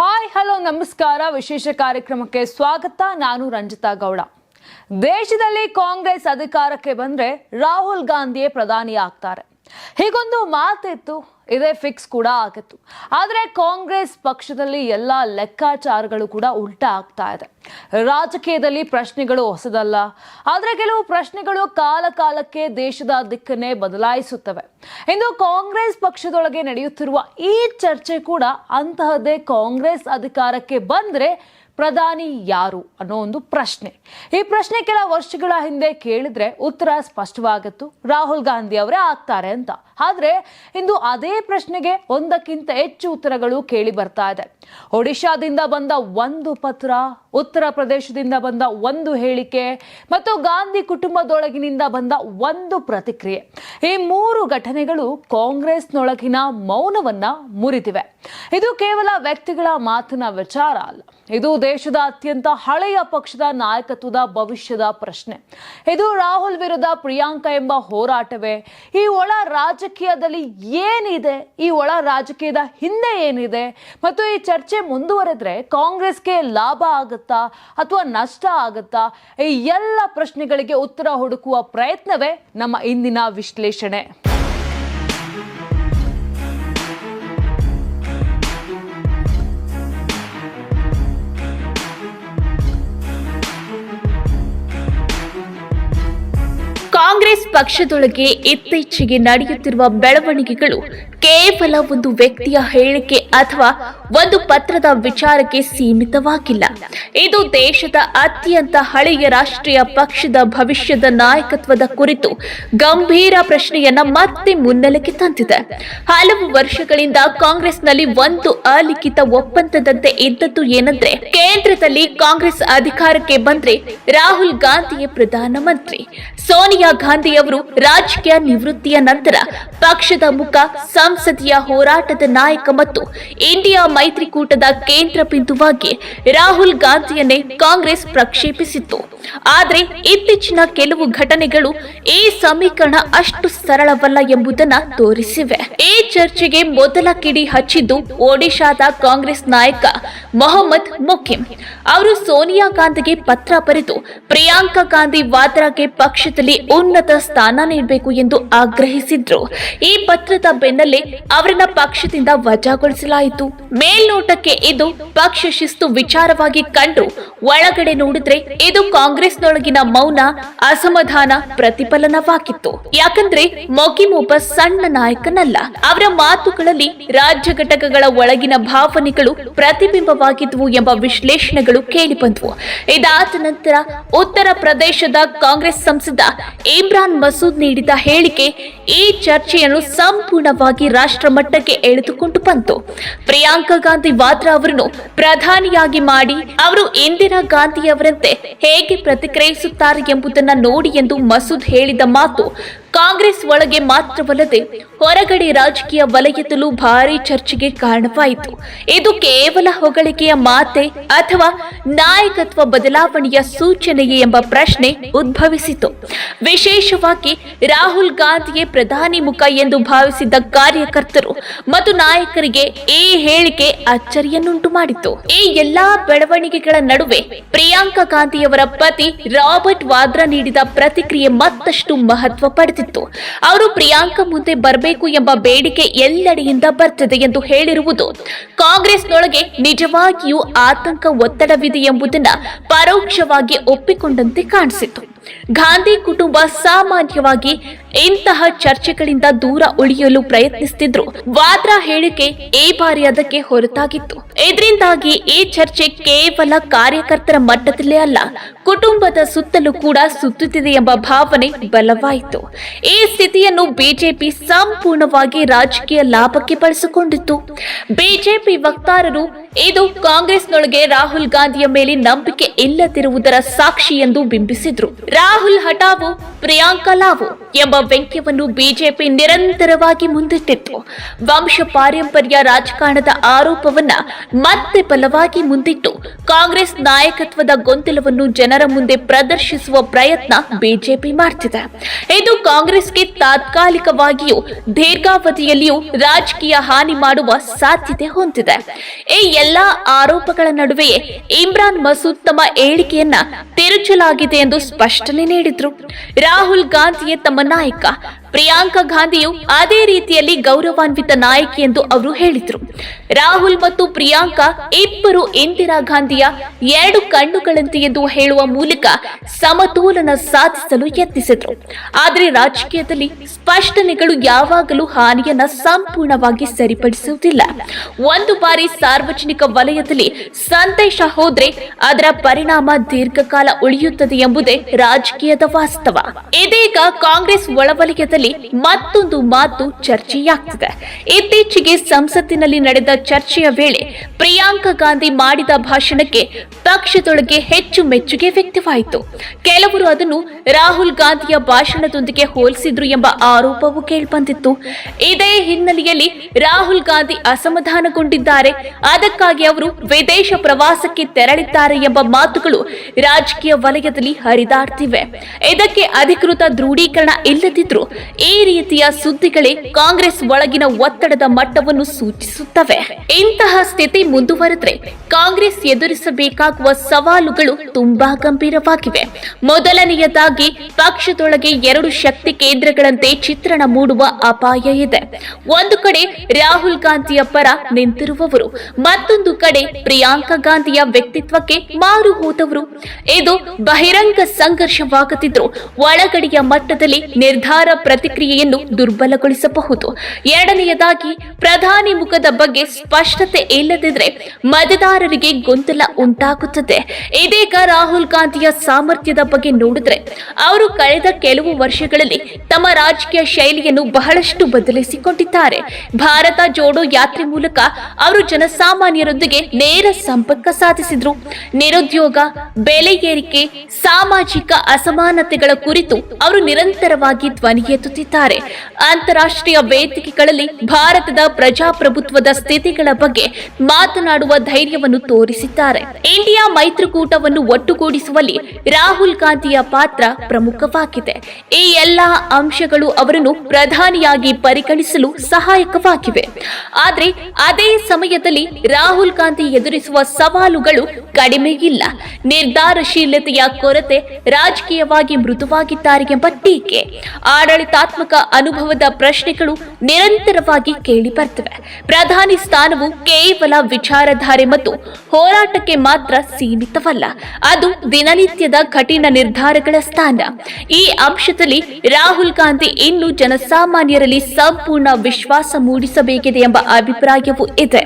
Hi hello ನಮಸ್ಕಾರ. ವಿಶೇಷ ಕಾರ್ಯಕ್ರಮಕ್ಕೆ ಸ್ವಾಗತ. ನಾನು ರಂಜಿತಾ ಗೌಡ. ದೇಶದಲ್ಲಿ ಕಾಂಗ್ರೆಸ್ ಅಧಿಕಾರಕ್ಕೆ ಬಂದ್ರೆ ರಾಹುಲ್ ಗಾಂಧಿಯೇ ಪ್ರಧಾನಿ ಆಗ್ತಾರೆ ಹೀಗೊಂದು ಮಾತಿತ್ತು, ಇದೇ ಫಿಕ್ಸ್ ಕೂಡ ಆಗಿತ್ತು. ಆದರೆ ಕಾಂಗ್ರೆಸ್ ಪಕ್ಷದಲ್ಲಿ ಎಲ್ಲ ಲೆಕ್ಕಾಚಾರಗಳು ಕೂಡ ಉಲ್ಟಾ ಆಗ್ತಾ ಇದೆ. ರಾಜಕೀಯದಲ್ಲಿ ಪ್ರಶ್ನೆಗಳು ಹೊಸದಲ್ಲ. ಆದರೆ ಕೆಲವು ಪ್ರಶ್ನೆಗಳು ಕಾಲ ಕಾಲಕ್ಕೆ ದೇಶದ ದಿಕ್ಕನ್ನೇ ಬದಲಾಯಿಸುತ್ತವೆ. ಇಂದು ಕಾಂಗ್ರೆಸ್ ಪಕ್ಷದೊಳಗೆ ನಡೆಯುತ್ತಿರುವ ಈ ಚರ್ಚೆ ಕೂಡ ಅಂತಹದ್ದೇ ಕಾಂಗ್ರೆಸ್ ಅಧಿಕಾರಕ್ಕೆ ಬಂದ್ರೆ ಪ್ರಧಾನಿ ಯಾರು ಅನ್ನೋ ಒಂದು ಪ್ರಶ್ನೆ. ಈ ಪ್ರಶ್ನೆ ಕೆಲ ವರ್ಷಗಳ ಹಿಂದೆ ಕೇಳಿದ್ರೆ ಉತ್ತರ ಸ್ಪಷ್ಟವಾಗಿತ್ತು. ರಾಹುಲ್ ಗಾಂಧಿ ಅವರೇ ಆಗ್ತಾರೆ ಅಂತ. ಆದ್ರೆ ಇಂದು ಅದೇ ಪ್ರಶ್ನೆಗೆ ಒಂದಕ್ಕಿಂತ ಹೆಚ್ಚು ಉತ್ತರಗಳು ಕೇಳಿ ಬರ್ತಾ ಇದೆ. ಒಡಿಶಾದಿಂದ ಬಂದ ಒಂದು ಪತ್ರ, ಉತ್ತರ ಪ್ರದೇಶದಿಂದ ಬಂದ ಒಂದು ಹೇಳಿಕೆ ಮತ್ತು ಗಾಂಧಿ ಕುಟುಂಬದೊಳಗಿನಿಂದ ಬಂದ ಒಂದು ಪ್ರತಿಕ್ರಿಯೆ. ಈ ಮೂರು ಘಟನೆಗಳು ಕಾಂಗ್ರೆಸ್ನೊಳಗಿನ ಮೌನವನ್ನ ಮುರಿದಿವೆ. ಇದು ಕೇವಲ ವ್ಯಕ್ತಿಗಳ ಮಾತಿನ ವಿಚಾರ ಅಲ್ಲ. ಇದು ದೇಶದ ಅತ್ಯಂತ ಹಳೆಯ ಪಕ್ಷದ ನಾಯಕತ್ವದ ಭವಿಷ್ಯದ ಪ್ರಶ್ನೆ. ಇದು ರಾಹುಲ್ ವಿರುದ್ಧ ಪ್ರಿಯಾಂಕಾ ಎಂಬ ಹೋರಾಟವೇ? ಈ ಒಳ ರಾಜಕೀಯದಲ್ಲಿ ಏನಿದೆ, ಈ ಒಳ ರಾಜಕೀಯದ ಹಿಂದೆ ಏನಿದೆ, ಮತ್ತು ಈ ಚರ್ಚೆ ಮುಂದುವರೆದ್ರೆ ಕಾಂಗ್ರೆಸ್ಗೆ ಲಾಭ ಆಗುತ್ತಾ ಅಥವಾ ನಷ್ಟ ಆಗುತ್ತಾ, ಈ ಎಲ್ಲ ಪ್ರಶ್ನೆಗಳಿಗೆ ಉತ್ತರ ಹುಡುಕುವ ಪ್ರಯತ್ನವೇ ನಮ್ಮ ಇಂದಿನ ವಿಶ್ಲೇಷಣೆ. ಕಾಂಗ್ರೆಸ್ ಪಕ್ಷದೊಳಗೆ ಇತ್ತೀಚೆಗೆ ನಡೆಯುತ್ತಿರುವ ಬೆಳವಣಿಗೆಗಳು ಕೇವಲ ಒಂದು ವ್ಯಕ್ತಿಯ ಹೇಳಿಕೆ ಅಥವಾ ಒಂದು ಪತ್ರದ ವಿಚಾರಕ್ಕೆ ಸೀಮಿತವಾಗಿಲ್ಲ. ಇದು ದೇಶದ ಅತ್ಯಂತ ಹಳೆಯ ರಾಷ್ಟ್ರೀಯ ಪಕ್ಷದ ಭವಿಷ್ಯದ ನಾಯಕತ್ವದ ಕುರಿತು ಗಂಭೀರ ಪ್ರಶ್ನೆಯನ್ನ ಮತ್ತೆ ಮುನ್ನೆಲೆಗೆ ತಂದಿದೆ. ಹಲವು ವರ್ಷಗಳಿಂದ ಕಾಂಗ್ರೆಸ್ನಲ್ಲಿ ಒಂದು ಅಲಿಖಿತ ಒಪ್ಪಂದದಂತೆ ಇದ್ದದ್ದು ಏನಂದ್ರೆ, ಕೇಂದ್ರದಲ್ಲಿ ಕಾಂಗ್ರೆಸ್ ಅಧಿಕಾರಕ್ಕೆ ಬಂದ್ರೆ ರಾಹುಲ್ ಗಾಂಧಿಯೇ ಪ್ರಧಾನಮಂತ್ರಿ. ಸೋನಿಯಾ ಗಾಂಧಿ ಅವರು ರಾಜಕೀಯ ನಿವೃತ್ತಿಯ ನಂತರ ಪಕ್ಷದ ಮುಖ ಸಂಸದೀಯ ಹೋರಾಟದ ನಾಯಕ ಮತ್ತು ಇಂಡಿಯಾ ಮೈತ್ರಿಕೂಟದ ಕೇಂದ್ರ ಬಿಂದುವಾಗಿ ರಾಹುಲ್ ಗಾಂಧಿಯನ್ನೇ ಕಾಂಗ್ರೆಸ್ ಪ್ರಕ್ಷೇಪಿಸಿತ್ತು. ಆದ್ರೆ ಇತ್ತೀಚಿನ ಕೆಲವು ಘಟನೆಗಳು ಈ ಸಮೀಕರಣ ಅಷ್ಟು ಸರಳವಲ್ಲ ಎಂಬುದನ್ನ ತೋರಿಸಿವೆ. ಈ ಚರ್ಚೆಗೆ ಮೊದಲ ಕಿಡಿ ಹಚ್ಚಿದ್ದು ಒಡಿಶಾದ ಕಾಂಗ್ರೆಸ್ ನಾಯಕ ಮೊಹಮ್ಮದ್ ಮುಖಿಂ ಅವರು ಸೋನಿಯಾ ಗಾಂಧಿಗೆ ಪತ್ರ ಬರೆದು, ಪ್ರಿಯಾಂಕಾ ಗಾಂಧಿ ವಾದ್ರಾಗೆ ಪಕ್ಷದಲ್ಲಿ ಉನ್ನತ ಸ್ಥಾನ ನೀಡಬೇಕು ಎಂದು ಆಗ್ರಹಿಸಿದ್ರು. ಈ ಪತ್ರದ ಬೆನ್ನಲ್ಲೇ ಅವರನ್ನ ಪಕ್ಷದಿಂದ ವಜಾಗೊಳಿಸಲಾಯಿತು. ಮೇಲ್ನೋಟಕ್ಕೆ ಇದು ಪಕ್ಷ ಶಿಸ್ತು ವಿಚಾರವಾಗಿ ಕಂಡು, ಒಳಗಡೆ ನೋಡಿದ್ರೆ ಇದು ಕಾಂಗ್ರೆಸ್ನೊಳಗಿನ ಮೌನ ಅಸಮಾಧಾನ ಪ್ರತಿಫಲನವಾಗಿತ್ತು. ಯಾಕಂದ್ರೆ ಮೊಕಿಮ್ ಒಬ್ಬ ಸಣ್ಣ ನಾಯಕನಲ್ಲ. ಅವರ ಮಾತುಗಳಲ್ಲಿ ರಾಜ್ಯ ಘಟಕಗಳ ಒಳಗಿನ ಭಾವನೆಗಳು ಪ್ರತಿಬಿಂಬವಾಗಿದ್ವು ಎಂಬ ವಿಶ್ಲೇಷಣೆಗಳು ಕೇಳಿಬಂದ್ವು. ಇದಾದ ನಂತರ ಉತ್ತರ ಪ್ರದೇಶದ ಕಾಂಗ್ರೆಸ್ ಸಂಸದ ಇಮ್ರಾನ್ ಮಸೂದ್ ನೀಡಿದ ಹೇಳಿಕೆ ಈ ಚರ್ಚೆಯನ್ನು ಸಂಪೂರ್ಣವಾಗಿ ರಾಷ್ಟ್ರ ಮಟ್ಟಕ್ಕೆ ಎಳೆದುಕೊಂಡು ಬಂತು. ಪ್ರಿಯಾಂಕಾ ಗಾಂಧಿ ವಾದ್ರಾ ಅವರನ್ನು ಪ್ರಧಾನಿಯಾಗಿ ಮಾಡಿ ಅವರು ಇಂದಿರಾ ಗಾಂಧಿಯವರಂತೆ ಹೇಗೆ ಪ್ರತಿಕ್ರಿಯಿಸುತ್ತಾರೆ ಎಂಬುದನ್ನು ನೋಡಿ ಎಂದು ಮಸೂದ್ ಹೇಳಿದ ಮಾತು ಕಾಂಗ್ರೆಸ್ ಒಳಗೆ ಮಾತ್ರವಲ್ಲದೆ ಹೊರಗಡೆ ರಾಜಕೀಯ ವಲಯದಲ್ಲೂ ಭಾರಿ ಚರ್ಚೆಗೆ ಕಾರಣವಾಯಿತು. ಇದು ಕೇವಲ ಹೊಗಳಿಕೆಯ ಮಾತೆ ಅಥವಾ ನಾಯಕತ್ವ ಬದಲಾವಣೆಯ ಸೂಚನೆಯೇ ಎಂಬ ಪ್ರಶ್ನೆ ಉದ್ಭವಿಸಿತು. ವಿಶೇಷವಾಗಿ ರಾಹುಲ್ ಗಾಂಧಿಯೇ ಪ್ರಧಾನಿ ಮುಖ ಎಂದು ಭಾವಿಸಿದ್ದ ಕಾರ್ಯಕರ್ತರು ಮತ್ತು ನಾಯಕರಿಗೆ ಈ ಹೇಳಿಕೆ ಅಚ್ಚರಿಯನ್ನುಂಟು ಮಾಡಿತು. ಈ ಎಲ್ಲಾ ಬೆಳವಣಿಗೆಗಳ ನಡುವೆ ಪ್ರಿಯಾಂಕಾ ಗಾಂಧಿಯವರ ಪತಿ ರಾಬರ್ಟ್ ವಾದ್ರಾ ನೀಡಿದ ಪ್ರತಿಕ್ರಿಯೆ ಮತ್ತಷ್ಟು ಮಹತ್ವ ಅವರು ಪ್ರಿಯಾಂಕಾ ಮುಂದೆ ಬರಬೇಕು ಎಂಬ ಬೇಡಿಕೆ ಎಲ್ಲೆಡೆಯಿಂದ ಬರ್ತಿದೆ ಎಂದು ಹೇಳಿರುವುದು. ಕಾಂಗ್ರೆಸ್ನೊಳಗೆ ನಿಜವಾಗಿಯೂ ಆತಂಕ ಒತ್ತಡವಿದೆ ಎಂಬುದನ್ನ ಪರೋಕ್ಷವಾಗಿ ಒಪ್ಪಿಕೊಂಡಂತೆ ಕಾಣಿಸಿತು. ಗಾಂಧಿ ಕುಟುಂಬ ಸಾಮಾನ್ಯವಾಗಿ ಇಂತಹ ಚರ್ಚೆಗಳಿಂದ ದೂರ ಉಳಿಯಲು ಪ್ರಯತ್ನಿಸುತ್ತಿದ್ರು ವಾದ್ರಾ ಹೇಳಿಕೆ ಈ ಬಾರಿ ಅದಕ್ಕೆ ಹೊರತಾಗಿತ್ತು. ಇದರಿಂದಾಗಿ ಈ ಚರ್ಚೆ ಕೇವಲ ಕಾರ್ಯಕರ್ತರ ಮಟ್ಟದಲ್ಲೇ ಅಲ್ಲ, ಕುಟುಂಬದ ಸುತ್ತಲೂ ಕೂಡ ಸುತ್ತುತ್ತಿದೆ ಎಂಬ ಭಾವನೆ ಬಲವಾಯಿತು. ಈ ಸ್ಥಿತಿಯನ್ನು ಬಿಜೆಪಿ ಸಂಪೂರ್ಣವಾಗಿ ರಾಜಕೀಯ ಲಾಭಕ್ಕೆ ಬಳಸಿಕೊಂಡಿತ್ತು. ಬಿಜೆಪಿ ವಕ್ತಾರರು ಇದು ಕಾಂಗ್ರೆಸ್ನೊಳಗೆ ರಾಹುಲ್ ಗಾಂಧಿಯ ಮೇಲೆ ನಂಬಿಕೆ ಇಲ್ಲದಿರುವುದರ ಸಾಕ್ಷಿ ಎಂದು ಬಿಂಬಿಸಿದ್ರು. ರಾಹುಲ್ ಹಠಾವು, ಪ್ರಿಯಾಂಕಾ ಲಾವು ಎಂಬ ವ್ಯಂಗ್ಯವನ್ನು ಬಿಜೆಪಿ ನಿರಂತರವಾಗಿ ಮುಂದಿಟ್ಟಿತ್ತು. ವಂಶ ಪಾರಂಪರ್ಯ ರಾಜಕಾರಣದ ಆರೋಪವನ್ನ ಮತ್ತೆ ಬಲವಾಗಿ ಮುಂದಿಟ್ಟು ಕಾಂಗ್ರೆಸ್ ನಾಯಕತ್ವದ ಗೊಂದಲವನ್ನು ಜನರ ಮುಂದೆ ಪ್ರದರ್ಶಿಸುವ ಪ್ರಯತ್ನ ಬಿಜೆಪಿ ಮಾಡ್ತಿದೆ. ಇದು ಕಾಂಗ್ರೆಸ್ಗೆ ತಾತ್ಕಾಲಿಕವಾಗಿಯೂ ದೀರ್ಘಾವಧಿಯಲ್ಲಿಯೂ ರಾಜಕೀಯ ಹಾನಿ ಮಾಡುವ ಸಾಧ್ಯತೆ ಹೊಂದಿದೆ. ಈ ಎಲ್ಲಾ ಆರೋಪಗಳ ನಡುವೆಯೇ ಇಮ್ರಾನ್ ಮಸೂದ್ ತಮ್ಮ ಹೇಳಿಕೆಯನ್ನ ತಿರುಚಲಾಗಿದೆ ಎಂದು ಸ್ಪಷ್ಟನೆ ನೀಡಿದ್ರು. ರಾಹುಲ್ ಗಾಂಧಿಯೇ ತಮ್ಮ ನಾಯಕ, ಪ್ರಿಯಾಂಕಾ ಗಾಂಧಿಯು ಅದೇ ರೀತಿಯಲ್ಲಿ ಗೌರವಾನ್ವಿತ ನಾಯಕಿ ಎಂದು ಅವರು ಹೇಳಿದ್ರು. ರಾಹುಲ್ ಮತ್ತು ಪ್ರಿಯಾಂಕಾ ಇಬ್ಬರು ಇಂದಿರಾ ಗಾಂಧಿಯ ಎರಡು ಕಣ್ಣುಗಳಂತೆ ಎಂದು ಹೇಳುವ ಮೂಲಕ ಸಮತೋಲನ ಸಾಧಿಸಲು ಯತ್ನಿಸಿದರು. ಆದರೆ ರಾಜಕೀಯದಲ್ಲಿ ಸ್ಪಷ್ಟನೆಗಳು ಯಾವಾಗಲೂ ಹಾನಿಯನ್ನ ಸಂಪೂರ್ಣವಾಗಿ ಸರಿಪಡಿಸುವುದಿಲ್ಲ. ಒಂದು ಬಾರಿ ಸಾರ್ವಜನಿಕ ವಲಯದಲ್ಲಿ ಸಂದೇಶ ಹೋದ್ರೆ ಅದರ ಪರಿಣಾಮ ದೀರ್ಘಕಾಲ ಉಳಿಯುತ್ತದೆ ಎಂಬುದೇ ರಾಜಕೀಯದ ವಾಸ್ತವ. ಇದೀಗ ಕಾಂಗ್ರೆಸ್ ಒಳವಲಯದಲ್ಲಿ ಮತ್ತೊಂದು ಮಾತು ಚರ್ಚೆಯಾಗ್ತಿದೆ. ಇತ್ತೀಚೆಗೆ ಸಂಸತ್ತಿನಲ್ಲಿ ನಡೆದ ಚರ್ಚೆಯ ವೇಳೆ ಪ್ರಿಯಾಂಕಾ ಗಾಂಧಿ ಮಾಡಿದ ಭಾಷಣಕ್ಕೆ ಪಕ್ಷದೊಳಗೆ ಹೆಚ್ಚು ಮೆಚ್ಚುಗೆ ವ್ಯಕ್ತವಾಯಿತು. ಕೆಲವರು ಅದನ್ನು ರಾಹುಲ್ ಗಾಂಧಿಯ ಭಾಷಣದೊಂದಿಗೆ ಹೋಲಿಸಿದ್ರು ಎಂಬ ಆರೋಪವೂ ಕೇಳಿಬಂದಿತ್ತು. ಇದೇ ಹಿನ್ನೆಲೆಯಲ್ಲಿ ರಾಹುಲ್ ಗಾಂಧಿ ಅಸಮಾಧಾನಗೊಂಡಿದ್ದಾರೆ. ಅದಕ್ಕಾಗಿ ಅವರು ವಿದೇಶ ಪ್ರವಾಸಕ್ಕೆ ತೆರಳಿದ್ದಾರೆ ಎಂಬ ಮಾತುಗಳು ರಾಜಕೀಯ ವಲಯದಲ್ಲಿ ಹರಿದಾಡ್ತಿವೆ. ಇದಕ್ಕೆ ಅಧಿಕೃತ ದೃಢೀಕರಣ ಇಲ್ಲದಿದ್ರೂ ಈ ರೀತಿಯ ಸುದ್ದಿಗಳೇ ಕಾಂಗ್ರೆಸ್ ಒಳಗಿನ ಒತ್ತಡದ ಮಟ್ಟವನ್ನು ಸೂಚಿಸುತ್ತವೆ. ಇಂತಹ ಸ್ಥಿತಿ ಮುಂದುವರೆದ್ರೆ ಕಾಂಗ್ರೆಸ್ ಎದುರಿಸಬೇಕಾಗುವ ಸವಾಲುಗಳು ತುಂಬಾ ಗಂಭೀರವಾಗಿವೆ. ಮೊದಲನೆಯದಾಗಿ ಪಕ್ಷದೊಳಗೆ ಎರಡು ಶಕ್ತಿ ಕೇಂದ್ರಗಳಂತೆ ಚಿತ್ರಣ ಮೂಡುವ ಅಪಾಯ ಇದೆ. ಒಂದು ಕಡೆ ರಾಹುಲ್ ಗಾಂಧಿಯ ಪರ ನಿಂತಿರುವವರು, ಮತ್ತೊಂದು ಕಡೆ ಪ್ರಿಯಾಂಕಾ ಗಾಂಧಿಯ ವ್ಯಕ್ತಿತ್ವಕ್ಕೆ ಮಾರು ಹೋದವರು. ಇದು ಬಹಿರಂಗ ಸಂಘರ್ಷವಾಗುತ್ತಿದ್ರು ಒಳಗಡೆಯ ಮಟ್ಟದಲ್ಲಿ ನಿರ್ಧಾರ ಪ್ರತಿಕ್ರಿಯೆಯನ್ನು ದುರ್ಬಲಗೊಳಿಸಬಹುದು. ಎರಡನೆಯದಾಗಿ ಪ್ರಧಾನಿ ಮುಖದ ಬಗ್ಗೆ ಸ್ಪಷ್ಟತೆ ಇಲ್ಲದಿದ್ರೆ ಮತದಾರರಿಗೆ ಗೊಂದಲ ಉಂಟಾಗುತ್ತದೆ. ಇದೀಗ ರಾಹುಲ್ ಗಾಂಧಿಯ ಸಾಮರ್ಥ್ಯದ ಬಗ್ಗೆ ನೋಡಿದ್ರೆ ಅವರು ಕಳೆದ ಕೆಲವು ವರ್ಷಗಳಲ್ಲಿ ತಮ್ಮ ರಾಜಕೀಯ ಶೈಲಿಯನ್ನು ಬಹಳಷ್ಟು ಬದಲಿಸಿಕೊಂಡಿದ್ದಾರೆ. ಭಾರತ ಜೋಡೋ ಯಾತ್ರೆ ಮೂಲಕ ಅವರು ಜನಸಾಮಾನ್ಯರೊಂದಿಗೆ ನೇರ ಸಂಪರ್ಕ ಸಾಧಿಸಿದ್ರು. ನಿರುದ್ಯೋಗ, ಬೆಲೆ ಏರಿಕೆ, ಸಾಮಾಜಿಕ ಅಸಮಾನತೆಗಳ ಕುರಿತು ಅವರು ನಿರಂತರವಾಗಿ ಧ್ವನಿ ಎತ್ತುತ್ತಿದ್ದಾರೆ ಅಂತಾರಾಷ್ಟ್ರೀಯ ವೇದಿಕೆಗಳಲ್ಲಿ ಭಾರತದ ಪ್ರಜಾಪ್ರಭುತ್ವದ ಸ್ಥಿತಿಗಳ ಬಗ್ಗೆ ಮಾತನಾಡುವ ಧೈರ್ಯವನ್ನು ತೋರಿಸಿದ್ದಾರೆ. ಇಂಡಿಯಾ ಮೈತ್ರಿಕೂಟವನ್ನು ಒಟ್ಟುಗೂಡಿಸುವಲ್ಲಿ ರಾಹುಲ್ ಗಾಂಧಿಯ ಪಾತ್ರ ಪ್ರಮುಖವಾಗಿದೆ. ಈ ಎಲ್ಲಾ ಅಂಶಗಳು ಅವರನ್ನು ಪ್ರಧಾನಿಯಾಗಿ ಪರಿಗಣಿಸಲು ಸಹಾಯಕವಾಗಿವೆ. ಆದರೆ ಅದೇ ಸಮಯದಲ್ಲಿ ರಾಹುಲ್ ಗಾಂಧಿ ಎದುರಿಸುವ ಸವಾಲುಗಳು ಕಡಿಮೆ ಇಲ್ಲ ನಿರ್ಧಾರಶೀಲತೆಯ ಕೊರತೆ ರಾಜಕೀಯವಾಗಿ ಮೃದುವಾಗಿದ್ದಾರೆ ಎಂಬ ಟೀಕೆ. ಆಡಳಿತಾತ್ಮಕ ಅನುಭವದ ಪ್ರಶ್ನೆಗಳು ನಿರಂತರವಾಗಿ ಕೇಳಿ ಬರ್ತವೆ. ಪ್ರಧಾನಿ ಸ್ಥಾನವು ಕೇವಲ ವಿಚಾರಧಾರೆ ಮತ್ತು ಹೋರಾಟಕ್ಕೆ ಮಾತ್ರ ಸೀಮಿತವಲ್ಲ. ಅದು ದಿನನಿತ್ಯದ ಕಠಿಣ ನಿರ್ಧಾರಗಳ ಸ್ಥಾನ. ಈ ಅಂಶದಲ್ಲಿ ರಾಹುಲ್ ಗಾಂಧಿ ಇನ್ನು ಜನಸಾಮಾನ್ಯರಲ್ಲಿ ಸಂಪೂರ್ಣ ವಿಶ್ವಾಸ ಮೂಡಿಸಬೇಕಿದೆ ಎಂಬ ಅಭಿಪ್ರಾಯವೂ ಇದೆ.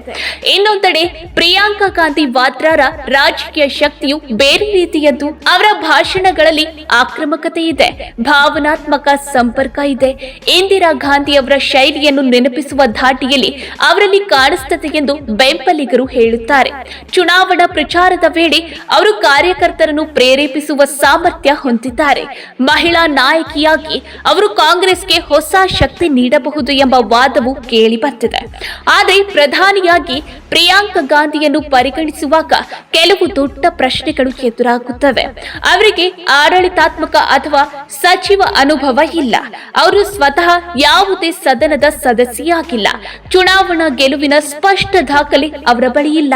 ಇನ್ನೊಂದೆಡೆ, ಪ್ರಿಯಾಂಕಾ ಗಾಂಧಿ ವಾದ್ರಾರ ರಾಜಕೀಯ ಶಕ್ತಿಯು ಬೇರೆ ರೀತಿಯದ್ದು. ಅವರ ಭಾಷಣಗಳಲ್ಲಿ ಆಕ್ರಮಕತೆ ಇದೆ, ಭಾವನಾತ್ಮಕ ಸಂಪರ್ಕ ಇದೆ. ಇಂದಿರಾ ಗಾಂಧಿ ಅವರ ಶೈಲಿಯನ್ನು ನೆನಪಿಸುವ ಧಾಟಿಯಲ್ಲಿ ಅವರಲ್ಲಿ ಕಾಣಿಸ್ತದೆ ಎಂದು ಬೆಂಬಲಿಗರು ಹೇಳುತ್ತಾರೆ. ಚುನಾವಣಾ ಪ್ರಚಾರದ ವೇಳೆ ಅವರು ಕಾರ್ಯಕರ್ತರನ್ನು ಪ್ರೇರೇಪಿಸುವ ಸಾಮರ್ಥ್ಯ ಹೊಂದಿದ್ದಾರೆ. ಮಹಿಳಾ ನಾಯಕಿಯಾಗಿ ಅವರು ಕಾಂಗ್ರೆಸ್ಗೆ ಹೊಸ ಶಕ್ತಿ ನೀಡಬಹುದು ಎಂಬ ವಾದವು ಕೇಳಿ ಬರ್ತಿದೆ ಆದರೆ ಪ್ರಧಾನಿಯಾಗಿ ಪ್ರಿಯಾಂಕಾ ಗಾಂಧಿಯನ್ನು ಪರಿಗಣಿಸುವಾಗ ಕೆಲವು ದೊಡ್ಡ ಪ್ರಶ್ನೆಗಳು ಎದುರಾಗುತ್ತವೆ. ಅವರಿಗೆ ಆಡಳಿತಾತ್ಮಕ ಅಥವಾ ಸಚಿವ ಅನುಭವ ಇಲ್ಲ. ಅವರು ಸ್ವತಃ ಯಾವುದೇ ಸದನದ ಸದಸ್ಯೆಯಾಗಿಲ್ಲ. ಚುನಾವಣಾ ಗೆಲುವಿನ ಸ್ಪಷ್ಟ ದಾಖಲೆ ಅವರ ಬಳಿ ಇಲ್ಲ.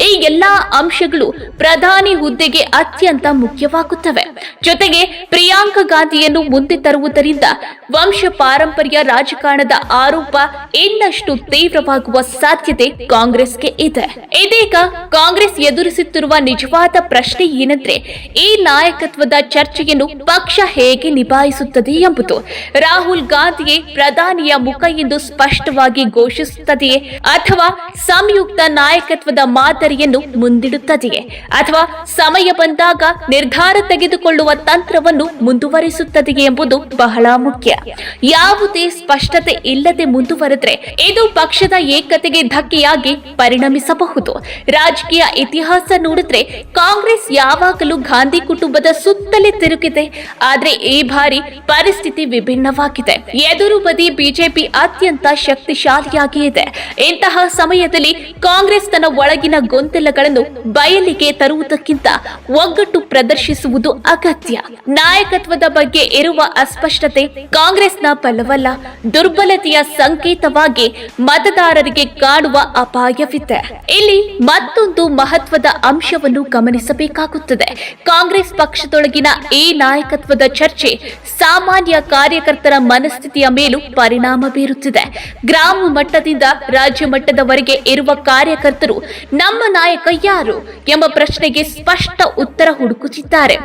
ಈ ಎಲ್ಲಾ ಅಂಶಗಳು ಪ್ರಧಾನಿ ಹುದ್ದೆಗೆ ಅತ್ಯಂತ ಮುಖ್ಯವಾಗುತ್ತವೆ. ಜೊತೆಗೆ ಪ್ರಿಯಾಂಕಾ ಗಾಂಧಿಯನ್ನು ಮುಂದೆ ತರುವುದರಿಂದ ವಂಶ ಪಾರಂಪರ್ಯ ರಾಜಕಾರಣದ ಆರೋಪ ಇನ್ನಷ್ಟು ತೀವ್ರವಾಗುವ ಸಾಧ್ಯತೆ ಕಾಂಗ್ರೆಸ್ಗೆ ಇದೆ. ಇದೀಗ ಕಾಂಗ್ರೆಸ್ ಎದುರಿಸುತ್ತಿರುವ ನಿಜವಾದ ಪ್ರಶ್ನೆ ಏನಂದ್ರೆ, ಈ ನಾಯಕತ್ವದ ಚರ್ಚೆಯನ್ನು ಪಕ್ಷ ಹೇಗೆ ನಿಭಾಯಿಸುತ್ತದೆ ಎಂಬುದು. ರಾಹುಲ್ ಗಾಂಧಿಯೇ ಪ್ರಧಾನಿಯ ಮುಖ ಎಂದು ಸ್ಪಷ್ಟವಾಗಿ ಘೋಷಿಸುತ್ತದೆಯೇ? ಅಥವಾ ಸಂಯುಕ್ತ ನಾಯಕತ್ವದ ಮಾದರಿಯನ್ನು ಮುಂದಿಡುತ್ತದೆಯೇ? ಅಥವಾ ಸಮಯ ಬಂದಾಗ ನಿರ್ಧಾರ ತೆಗೆದುಕೊಳ್ಳುವ ತಂತ್ರವನ್ನು ಮುಂದುವರಿಸುತ್ತದೆಯೇ ಎಂಬುದು ಬಹಳ ಮುಖ್ಯ. ಯಾವುದೇ ಸ್ಪಷ್ಟತೆ ಇಲ್ಲದೆ ಮುಂದುವರೆದ್ರೆ ಇದು ಪಕ್ಷದ ಏಕತೆಗೆ ಧಕ್ಕೆಯಾಗಿ ಪರಿಣಮಿಸಬಹುದು. ರಾಜಕೀಯ ಇತಿಹಾಸ ನೋಡಿದ್ರೆ ಕಾಂಗ್ರೆಸ್ ಯಾವಾಗಲೂ ಗಾಂಧಿ ಕುಟುಂಬದ ಸುತ್ತಲೇ ತಿರುಗಿದೆ. ಆದ್ರೆ ಈ ಬಾರಿ ಪರಿಸ್ಥಿತಿ ವಿಭಿನ್ನವಾಗಿದೆ. ಎದುರು ಬದಿ ಬಿಜೆಪಿ ಅತ್ಯಂತ ಶಕ್ತಿಶಾಲಿಯಾಗಿ ಇದೆ. ಇಂತಹ ಇಂತಹ ಸಮಯದಲ್ಲಿ ಕಾಂಗ್ರೆಸ್ ತನ್ನ ಒಳಗಿನ ಗೊಂದಲಗಳನ್ನು ಬಯಲಿಗೆ ತರುವುದಕ್ಕಿಂತ ಒಗ್ಗಟ್ಟು ಪ್ರದರ್ಶಿಸುವುದು ಅಗತ್ಯ. ನಾಯಕತ್ವದ ಬಗ್ಗೆ ಇರುವ ಅಸ್ಪಷ್ಟತೆ ಕಾಂಗ್ರೆಸ್ನ ಬಲವಲ್ಲ ದುರ್ಬಲತೆಯ ಸಂಕೇತವಾಗಿ ಮತದಾರರಿಗೆ ಕಾಣುವ ಅಪಾಯವಿದೆ. ಇಲ್ಲಿ ಮತ್ತೊಂದು ಮಹತ್ವದ ಅಂಶವನ್ನು ಗಮನಿಸಬೇಕಾಗುತ್ತದೆ. ಕಾಂಗ್ರೆಸ್ ಪಕ್ಷದೊಳಗಿನ ಈ ನಾಯಕತ್ವದ ಚರ್ಚೆ ಸಾಮಾನ್ಯ ಕಾರ್ಯಕರ್ತರ ಮನಸ್ಥಿತಿಯ ಮೇಲೂ ಪರಿಣಾಮ ಬೀರುತ್ತಿದೆ. ಗ್ರಾಮ ಮಟ್ಟದಿಂದ ರಾಜ್ಯ ಮಟ್ಟದವರೆಗೆ ಇರುವ ಕಾರ್ಯಕರ್ತರು ನಮ್ಮ ನಾಯಕ ಯಾರು ಎಂಬ ಪ್ರಶ್ನೆಗೆ ಸ್ಪಷ್ಟ ಉತ್ತರ ಹುಡುಕುತ್ತಿದ್ದಾರೆ.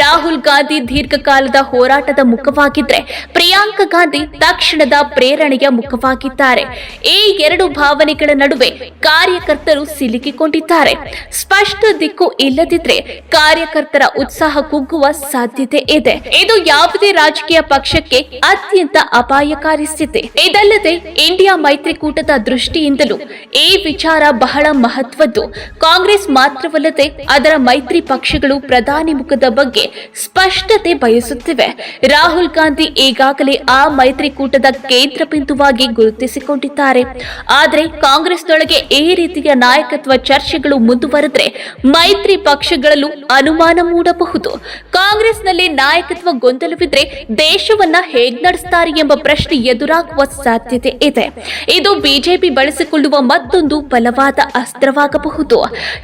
ರಾಹುಲ್ ಗಾಂಧಿ ದೀರ್ಘಕಾಲದ ಹೋರಾಟದ ಮುಖವಾಗಿದ್ರೆ ಪ್ರಿಯಾಂಕಾ ಗಾಂಧಿ ತಕ್ಷಣದ ಪ್ರೇರಣೆಯ ಮುಖವಾಗಿದ್ದಾರೆ. ಈ ಎರಡು ಭಾವನೆಗಳ ನಡುವೆ ಕಾರ್ಯಕರ್ತರು ಸಿಲುಕಿಕೊಂಡಿದ್ದಾರೆ. ಸ್ಪಷ್ಟ ದಿಕ್ಕು ಇಲ್ಲದಿದ್ರೆ ಕಾರ್ಯಕರ್ತರ ಉತ್ಸಾಹ ಕುಗ್ಗುವ ಸಾಧ್ಯತೆ ಇದೆ. ಇದು ಯಾವುದೇ ರಾಜಕೀಯ ಪಕ್ಷಕ್ಕೆ ಅತ್ಯಂತ ಅಪಾಯಕಾರಿ ಸ್ಥಿತಿ. ಇದಲ್ಲದೆ ಇಂಡಿಯಾ ಮೈತ್ರಿಕೂಟದ ದೃಷ್ಟಿಯಿಂದಲೂ ಈ ವಿಚಾರ ಬಹಳ ಮಹತ್ವದ್ದು. ಕಾಂಗ್ರೆಸ್ ಮಾತ್ರವಲ್ಲದೆ ಅದರ ಮೈತ್ರಿ ಪಕ್ಷಗಳು ಪ್ರಧಾನಿ ಮುಖದ ಬಗ್ಗೆ ಸ್ಪಷ್ಟತೆ ಬಯಸುತ್ತಿವೆ. ರಾಹುಲ್ ಗಾಂಧಿ ಈಗಾಗಲೇ ಆ ಮೈತ್ರಿಕೂಟದ ಕೇಂದ್ರ ಬಿಂದುವಾಗಿ ಗುರುತಿಸಿಕೊಂಡಿದ್ದಾರೆ. ಆದರೆ ಕಾಂಗ್ರೆಸ್ನೊಳಗೆ ಈ ರೀತಿಯ ನಾಯಕತ್ವ ಚರ್ಚೆಗಳು ಮುಂದುವರೆದ್ರೆ ಮೈತ್ರಿ ಪಕ್ಷಗಳಲ್ಲೂ ಅನುಮಾನ ಮೂಡಬಹುದು. ಕಾಂಗ್ರೆಸ್ನಲ್ಲಿ ನಾಯಕತ್ವ ಗೊಂದಲವಿದ್ರೆ ದೇಶವನ್ನ ಹೇಗ್ ನಡೆಸ್ತಾರೆ ಎಂಬ ಪ್ರಶ್ನೆ ಎದುರಾಗುವ ಸಾಧ್ಯತೆ ಇದೆ. ಇದು ಬಿಜೆಪಿ ಬಳಸಿಕೊಳ್ಳುವ ಮತ್ತೊಂದು ಬಲವಾದ ಅಸ್ತ್ರವಾಗಬಹುದು.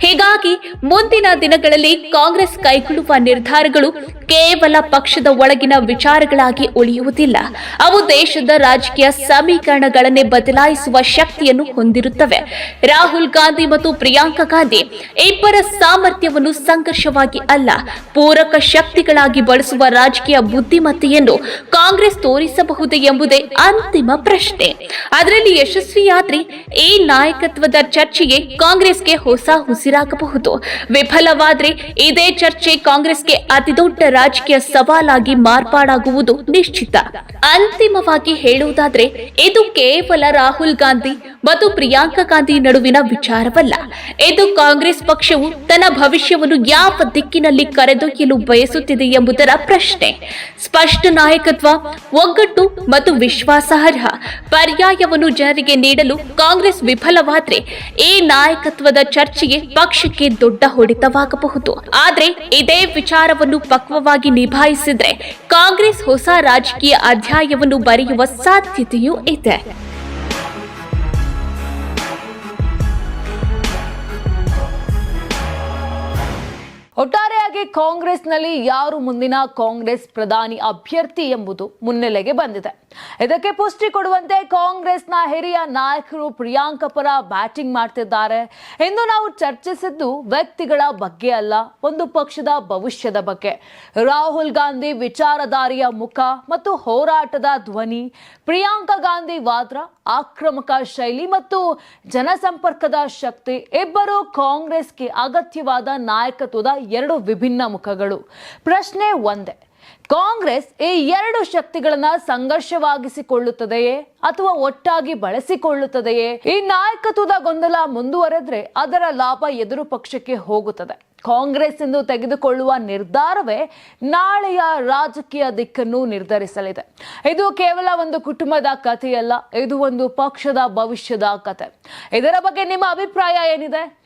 ಹೀಗಾಗಿ ಮುಂದಿನ ದಿನಗಳಲ್ಲಿ ಕಾಂಗ್ರೆಸ್ ಕೈಗೊಳ್ಳುವ ನಿರ್ಧಾರಗಳು ಕೇವಲ ಪಕ್ಷದ ಒಳಗಿನ ವಿಚಾರಗಳಾಗಿ ಉಳಿಯುವುದಿಲ್ಲ. ಅವು ದೇಶದ ರಾಜಕೀಯ ಸಮೀಕರಣಗಳನ್ನೇ ಬದಲಾಯಿಸುವ ಶಕ್ತಿಯನ್ನು ಹೊಂದಿರುತ್ತವೆ. ರಾಹುಲ್ ಗಾಂಧಿ ಮತ್ತು ಪ್ರಿಯಾಂಕಾ ಗಾಂಧಿ ಇಬ್ಬರ ಸಾಮರ್ಥ್ಯವನ್ನು ಸಂಘರ್ಷವಾಗಿ ಅಲ್ಲ, ಪೂರಕ ಶಕ್ತಿಗಳಾಗಿ ಬಳಸುವ ರಾಜಕೀಯ ಬುದ್ಧಿಮತ್ತೆಯನ್ನು ಕಾಂಗ್ರೆಸ್ ತೋರಿಸಬಹುದೇ ಎಂಬುದೇ ಅಂತಿಮ ಪ್ರಶ್ನೆ. ಅದರಲ್ಲಿ ಯಶಸ್ವಿಯಾದ್ರೆ ಈ ನಾಯಕತ್ವದ ಚರ್ಚೆಗೆ ಕಾಂಗ್ರೆಸ್ಗೆ ಹೊಸ ಉಸಿರಾಗಬಹುದು. ವಿಫಲವಾದರೆ ಇದೇ ಚರ್ಚೆ ಕಾಂಗ್ರೆಸ್ಗೆ ಅತಿದೊಡ್ಡ ರಾಜಕೀಯ ಸವಾಲಾಗಿ ಮಾರ್ಪಾಡಾಗುವುದು ನಿಶ್ಚಿತ. ಅಂತಿಮವಾಗಿ ಹೇಳುವುದಾದ್ರೆ, ಇದು ಕೇವಲ ರಾಹುಲ್ ಗಾಂಧಿ ಮತ್ತು ಪ್ರಿಯಾಂಕಾ ಗಾಂಧಿ ನಡುವಿನ ವಿಚಾರವಲ್ಲ. ಇದು ಕಾಂಗ್ರೆಸ್ ಪಕ್ಷವು ತನ್ನ ಭವಿಷ್ಯವನ್ನು ಯಾವ ದಿಕ್ಕಿನಲ್ಲಿ ಕರೆದೊಯ್ಯಲು ಬಯಸುತ್ತಿದೆ ಎಂಬುದರ ಪ್ರಶ್ನೆ. ಸ್ಪಷ್ಟ ನಾಯಕತ್ವ, ಒಗ್ಗಟ್ಟು ಮತ್ತು ವಿಶ್ವಾಸಾರ್ಹ ಪರ್ಯಾಯವನ್ನು ಜನರಿಗೆ ನೀಡಲು ಕಾಂಗ್ರೆಸ್ ವಿಫಲವಾದ್ರೆ ಈ ನಾಯಕತ್ವದ ಚರ್ಚೆಗೆ ಪಕ್ಷಕ್ಕೆ ದೊಡ್ಡ ಹೊಡೆತವಾಗಬಹುದು. ಆದ್ರೆ ಇದೇ ವಿಚಾರವನ್ನು ಪಕ್ವವಾಗಿ ನಿಭಾಯಿಸಿದ್ರೆ ಕಾಂಗ್ರೆಸ್ ಹೊಸ ರಾಜಕೀಯ ಅಧ್ಯಾಯವನ್ನು ಬರೆಯುವ ಸಾಧ್ಯತೆಯೂ ಇದೆ. ಒಟ್ಟಾರೆಯಾಗಿ ಕಾಂಗ್ರೆಸ್ನಲ್ಲಿ ಯಾರು ಮುಂದಿನ ಕಾಂಗ್ರೆಸ್ ಪ್ರಧಾನಿ ಅಭ್ಯರ್ಥಿ ಎಂಬುದು ಮುನ್ನೆಲೆಗೆ ಬಂದಿದೆ. ಇದಕ್ಕೆ ಪುಷ್ಟಿ ಕೊಡುವಂತೆ ಕಾಂಗ್ರೆಸ್ನ ಹಿರಿಯ ನಾಯಕರು ಪ್ರಿಯಾಂಕ ಪರ ಬ್ಯಾಟಿಂಗ್ ಮಾಡ್ತಿದ್ದಾರೆ. ಎಂದು ನಾವು ಚರ್ಚಿಸಿದ್ದು ವ್ಯಕ್ತಿಗಳ ಬಗ್ಗೆ ಅಲ್ಲ, ಒಂದು ಪಕ್ಷದ ಭವಿಷ್ಯದ ಬಗ್ಗೆ. ರಾಹುಲ್ ಗಾಂಧಿ ವಿಚಾರಧಾರಿಯ ಮುಖ ಮತ್ತು ಹೋರಾಟದ ಧ್ವನಿ, ಪ್ರಿಯಾಂಕಾ ಗಾಂಧಿ ವಾದ್ರ, ಆಕ್ರಮಕ ಶೈಲಿ ಮತ್ತು ಜನಸಂಪರ್ಕದ ಶಕ್ತಿ, ಇಬ್ಬರು ಕಾಂಗ್ರೆಸ್ಗೆ ಅಗತ್ಯವಾದ ನಾಯಕತ್ವದ ಎರಡು ವಿಭಿನ್ನ ಮುಖಗಳು. ಪ್ರಶ್ನೆ ಒಂದೇ ಕಾಂಗ್ರೆಸ್ ಈ ಎರಡು ಶಕ್ತಿಗಳನ್ನ ಸಂಘರ್ಷವಾಗಿಸಿಕೊಳ್ಳುತ್ತದೆಯೇ ಅಥವಾ ಒಟ್ಟಾಗಿ ಬಳಸಿಕೊಳ್ಳುತ್ತದೆಯೇ? ಈ ನಾಯಕತ್ವದ ಗೊಂದಲ ಮುಂದುವರೆದ್ರೆ ಅದರ ಲಾಭ ಎದುರು ಪಕ್ಷಕ್ಕೆ ಹೋಗುತ್ತದೆ. ಕಾಂಗ್ರೆಸ್ ಎಂದು ತೆಗೆದುಕೊಳ್ಳುವ ನಿರ್ಧಾರವೇ ನಾಳೆಯ ರಾಜಕೀಯ ದಿಕ್ಕನ್ನು ನಿರ್ಧರಿಸಲಿದೆ. ಇದು ಕೇವಲ ಒಂದು ಕುಟುಂಬದ ಕಥೆಯಲ್ಲ, ಇದು ಒಂದು ಪಕ್ಷದ ಭವಿಷ್ಯದ ಕತೆ. ಇದರ ಬಗ್ಗೆ ನಿಮ್ಮ ಅಭಿಪ್ರಾಯ ಏನಿದೆ?